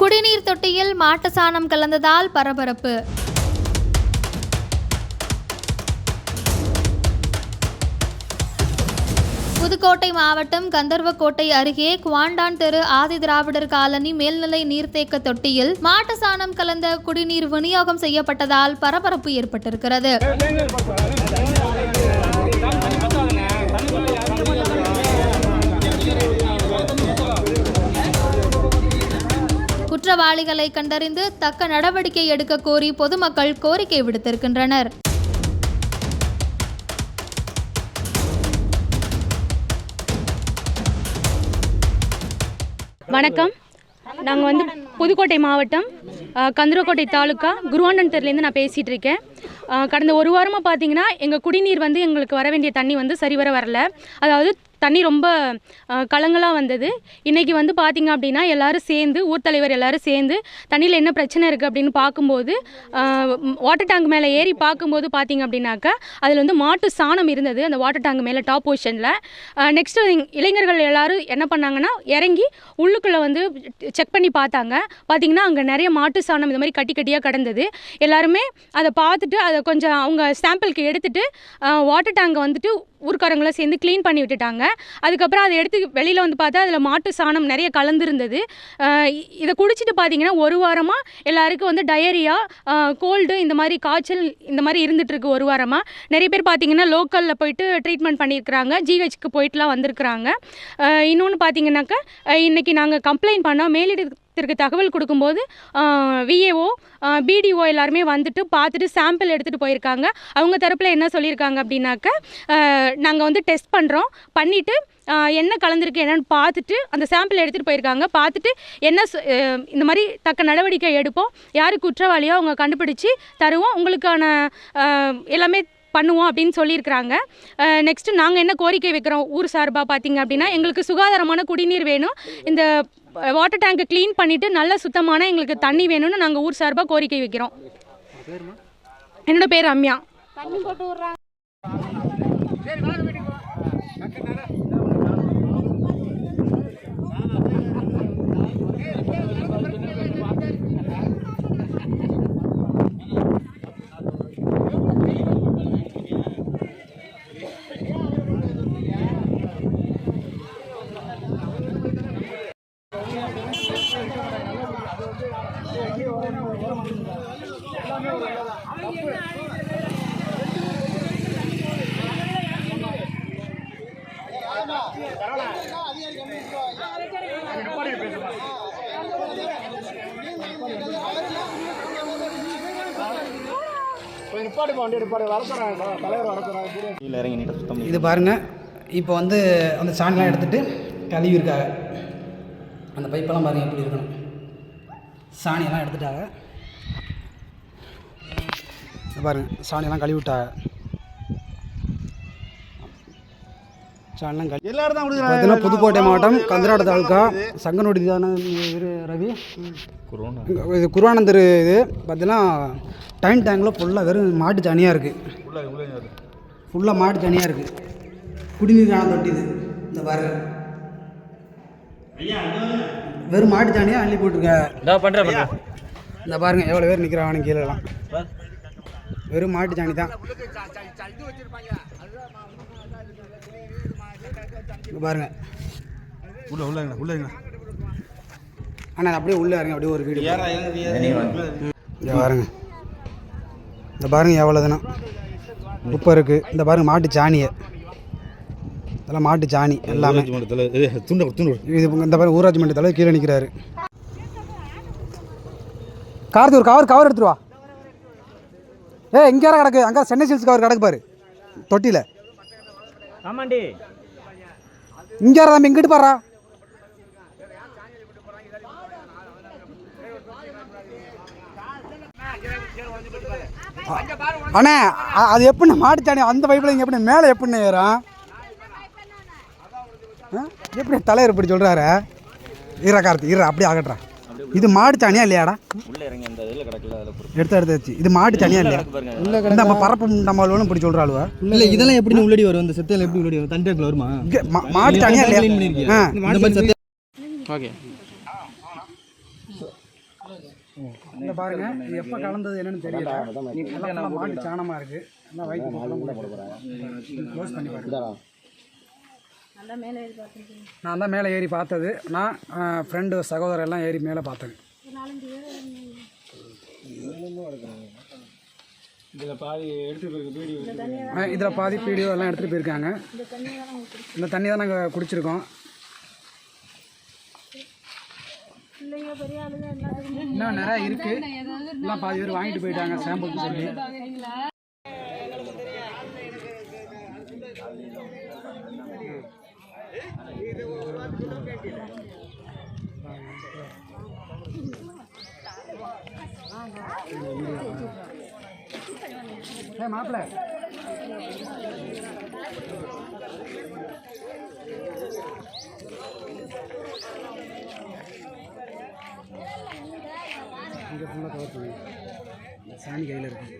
குடிநீர் தொட்டியில் மாட்டு சாணம் கலந்ததால் பரபரப்பு. புதுக்கோட்டை மாவட்டம் கந்தர்வக்கோட்டை அருகே குவாண்டான் தெரு ஆதி திராவிடர் காலனி மேல்நிலை நீர்த்தேக்க தொட்டியில் மாட்டு சாணம் கலந்த குடிநீர் விநியோகம் செய்யப்பட்டதால் பரபரப்பு ஏற்பட்டிருக்கிறது. குற்றவாளிகளை கண்டறிந்து தக்க நடவடிக்கை எடுக்க கோரி பொதுமக்கள் கோரிக்கை விடுத்திருக்கின்றனர். வணக்கம். நாங்கள் வந்து புதுக்கோட்டை மாவட்டம் கந்தரக்கோட்டை தாலுக்கா குருவாண்டன் தெருலேருந்து நான் பேசிகிட்டு இருக்கேன் கடந்த ஒரு வாரமாக பார்த்தீங்கன்னா எங்கள் குடிநீர் வந்து எங்களுக்கு வர வேண்டிய தண்ணி வந்து சரிவர வரல. அதாவது தண்ணி ரொம்ப கலங்களாக வந்தது. இன்றைக்கி வந்து பார்த்திங்க அப்படின்னா எல்லாரும் சேர்ந்து ஊர் தலைவர் எல்லோரும் சேர்ந்து தண்ணியில் என்ன பிரச்சனை இருக்குது அப்படின்னு பார்க்கும்போது வாட்டர் டேங்க் மேலே ஏறி பார்க்கும்போது பார்த்திங்க அப்படின்னாக்கா அதில் வந்து மாட்டு சாணம் இருந்தது அந்த வாட்டர் டேங்க் மேலே டாப் பொசிஷனில் நெக்ஸ்ட்டு இளைஞர்கள் எல்லாரும் என்ன பண்ணாங்கன்னா இறங்கி உள்ளுக்குள்ளே வந்து செக் பண்ணி பார்த்தாங்க. பார்த்தீங்கன்னா அங்கே நிறைய மாட்டு சாணம் இந்த மாதிரி கட்டி கட்டியாக கிடந்தது. எல்லாருமே அதை பார்த்துட்டு அதை கொஞ்சம் அவங்க சாம்பிளுக்கு எடுத்துகிட்டு வாட்டர் டேங்கை வந்துட்டு ஊர்க்காரங்களை சேர்ந்து க்ளீன் பண்ணி விட்டுட்டாங்க. அதுக்கப்புறம் அதை எடுத்து வெளியில் வந்து பார்த்தா அதில் மாட்டு சாணம் நிறைய கலந்துருந்தது. இதை குடிச்சிட்டு பார்த்தீங்கன்னா ஒரு வாரமாக எல்லாருக்கும் வந்து டயரியா கோல்டு இந்த மாதிரி காய்ச்சல் இந்த மாதிரி இருந்துகிட்ருக்கு ஒரு வாரமாக நிறைய பேர் பார்த்தீங்கன்னா லோக்கலில் போயிட்டு ட்ரீட்மெண்ட் பண்ணியிருக்கிறாங்க. ஜிஹெச்க்கு போயிட்டுலாம் வந்திருக்கிறாங்க. இன்னொன்று பார்த்தீங்கன்னாக்கா இன்றைக்கி நாங்கள் கம்ப்ளைண்ட் பண்ணோம். மேலிடத்திற்கு தகவல் கொடுக்கும்போது விஏஓ பிடிஓ எல்லாருமே வந்துட்டு பார்த்துட்டு சாம்பிள் எடுத்துகிட்டு போயிருக்காங்க. அவங்க தரப்பில் என்ன சொல்லியிருக்காங்க அப்படின்னாக்கா நாங்கள் வந்து டெஸ்ட் பண்ணுறோம் பண்ணிவிட்டு என்ன கலந்துருக்கு என்னன்னு பார்த்துட்டு அந்த சாம்பிள் எடுத்துகிட்டு போயிருக்காங்க. பார்த்துட்டு என்ன சொ- இந்த மாதிரி தக்க நடவடிக்கை எடுப்போம். யார் குற்றவாளியோ அவங்க கண்டுபிடிச்சி தருவோம். உங்களுக்கான எல்லாமே பண்ணுவோம் அப்படின்னு சொல்லியிருக்கிறாங்க. நெக்ஸ்ட்டு நாங்கள் என்ன கோரிக்கை வைக்கிறோம்? ஊர் சார்பாக பார்த்தீங்க அப்படின்னா எங்களுக்கு சுகாதாரமான குடிநீர் வேணும். இந்த வாட்டர் டேங்கை க்ளீன் பண்ணிவிட்டு நல்ல சுத்தமான எங்களுக்கு தண்ணி வேணும்னு நாங்கள் ஊர் சார்பாக கோரிக்கை வைக்கிறோம். என்னோட பேர் ரம்யா கீழே இறங்கி நீட்டாக சுத்தம் பண்ணி இது பாருங்கள் இப்போ வந்து அந்த சாணிலாம் எடுத்துகிட்டு கழுவிருக்காங்க அந்த பைப்பெல்லாம் பாருங்கள் எப்படி இருக்கணும். சாணியெல்லாம் எடுத்துட்டாங்க. இது பாருங்கள் சாணியெல்லாம் கழுவி விட்டாங்க பார்த்தீங்கன்னா புதுக்கோட்டை மாவட்டம் கந்தராட தாலுக்கா சங்கனோடி தானே ரவி? கொரோனா இது குருவானந்தர் இது. பார்த்தீங்கன்னா டைம் டேங்கில் ஃபுல்லாக வெறும் மாட்டு சாணியாக இருக்குது ஃபுல்லாக மாட்டு தனியாக இருக்குது குடிநீர் ஆன தொட்டி இது இந்த பாருங்க வெறும் மாட்டு சாணியாக அள்ளி போட்டிருக்க. இந்த பாருங்க எவ்வளோ பேர் நிற்கிறாங்க கீழெல்லாம் வெறும் மாட்டு சாணி தான் இங்க பாருங்க. உள்ள உள்ள உள்ள ஆனால் அப்படியே உள்ளே இருங்க அப்படியே ஒரு வீடு இங்க பாருங்க. இந்த பாருங்க எவ்வளோ தினம் உப்பு இருக்குது இந்த பாருங்க மாட்டு சாணியை. இதெல்லாம் மாட்டு சாணி எல்லாமே. துண்டு துண்டு. இது இந்த பாருங்க ஊராட்சி மன்ற தலைவர் கீழே நிற்கிறாரு கார்த்தி ஒரு கவர் கவர் எடுத்துட்டு வா. ஏ இங்கே கிடக்கு? அங்கே சென்னை சில்ஸ் கவர் கிடக்கு பாரு. தொட்டியில். ஆமாண்டி. இங்கே தம்பி இங்கிட்டு பாரு அண்ணே அது எப்படி மாட்டுச்சாணி? அந்த பைப்பில் இங்கே எப்படி மேலே எப்படி ஏறும்? ஆ? எப்படி தலைவர் இப்படி சொல்கிறாரு ஈரா கார்த்தி ஈரா அப்படியே ஆகட்டுறேன் இது மாடு சாணியா இல்லையாடா? அந்த எடுத்து எடுத்து வச்சு இது மாடு சாணியா இல்லையா? இந்த நம்ம பரப்பு நம்மளும் இப்படி சொல்கிறாளுவா இல்ல இதெல்லாம் எப்படி உள்ளடி வரும் இந்த செத்தையில எப்படி உள்ளடி வரும்? தண்டி டேங்க்ல வருமா மாடு clean இல்லையா? ஓகே. இந்த பாருங்க இது எப்போ கலந்தது என்னன்னு தெரியல. மாட்டு சாணமாக இருக்குது எல்லாம் வயிற்று க்ளோஸ் பண்ணி பாருங்க. நான் தான் மேலே ஏறி பார்த்தது. நான் ஃப்ரெண்டு சகோதரர் எல்லாம் ஏறி மேலே பார்த்தேன் இதில் பாதி பீடியோ எல்லாம் எடுத்துகிட்டு போயிருக்காங்க. இந்த தண்ணி தான் நாங்கள் குடிச்சிருக்கோம். இன்னும் நிறையா இருக்கு. எல்லாம் பாதி பேர் வாங்கிட்டு போயிட்டாங்க சாம்பிளுக்கு சொல்லி. மாப்பிள்ள இங்கே ஃபுல்லாக கவர் பண்ணுங்க சாணி கையில் இருக்குது